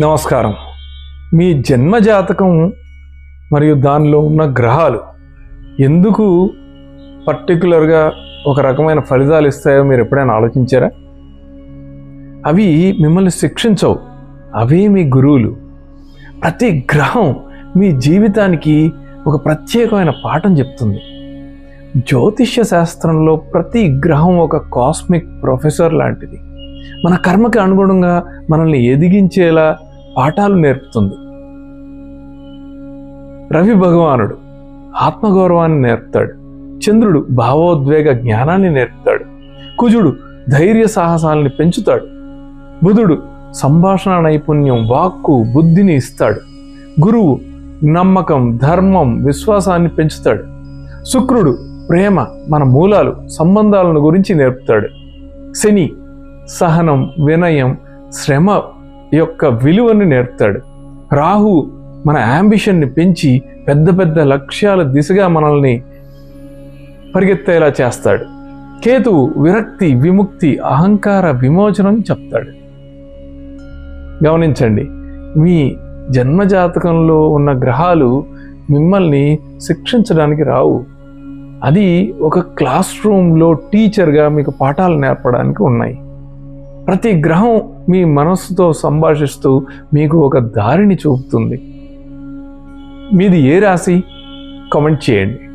నమస్కారం. మీ జన్మ జాతకం మరియు దానిలో ఉన్న గ్రహాలు ఎందుకు పర్టికులర్గా ఒక రకమైన ఫలితాలు ఇస్తాయో మీరు ఎప్పుడైనా ఆలోచించారా? అవి మిమ్మల్ని శిక్షించవు. అవే మీ గురువులు. ప్రతి గ్రహం మీ జీవితానికి ఒక ప్రత్యేకమైన పాఠం చెప్తుంది. జ్యోతిష్య శాస్త్రంలో ప్రతి గ్రహం ఒక కాస్మిక్ ప్రొఫెసర్ లాంటిది. మన కర్మకి అనుగుణంగా మనల్ని ఎదిగించేలా పాఠాలు నేర్పుతుంది. రవి భగవానుడు ఆత్మగౌరవాన్ని నేర్పుతాడు. చంద్రుడు భావోద్వేగ జ్ఞానాన్ని నేర్పుతాడు. కుజుడు ధైర్య సాహసాలని పెంచుతాడు. బుధుడు సంభాషణ నైపుణ్యం వాక్కు బుద్ధిని ఇస్తాడు. గురువు నమ్మకం ధర్మం విశ్వాసాన్ని పెంచుతాడు. శుక్రుడు ప్రేమ మన మూలాలు సంబంధాలను గురించి నేర్పుతాడు. శని సహనం వినయం శ్రమ యొక్క విలువని నేర్పుతాడు. రాహు మన యాంబిషన్ని పెంచి పెద్ద పెద్ద లక్ష్యాల దిశగా మనల్ని పరిగెత్తేలా చేస్తాడు. కేతువు విరక్తి విముక్తి అహంకార విమోచనం చెప్తాడు. గమనించండి మీ జన్మజాతకంలో ఉన్న గ్రహాలు మిమ్మల్ని శిక్షించడానికి రావు. అది ఒక క్లాస్ రూమ్లో టీచర్గా మీకు పాఠాలు నేర్పడానికి ఉన్నాయి. ప్రతి గ్రహం మీ మనస్సుతో సంభాషిస్తూ మీకు ఒక దారిని చూపుతుంది. మీది ఏ రాశి? కామెంట్ చేయండి.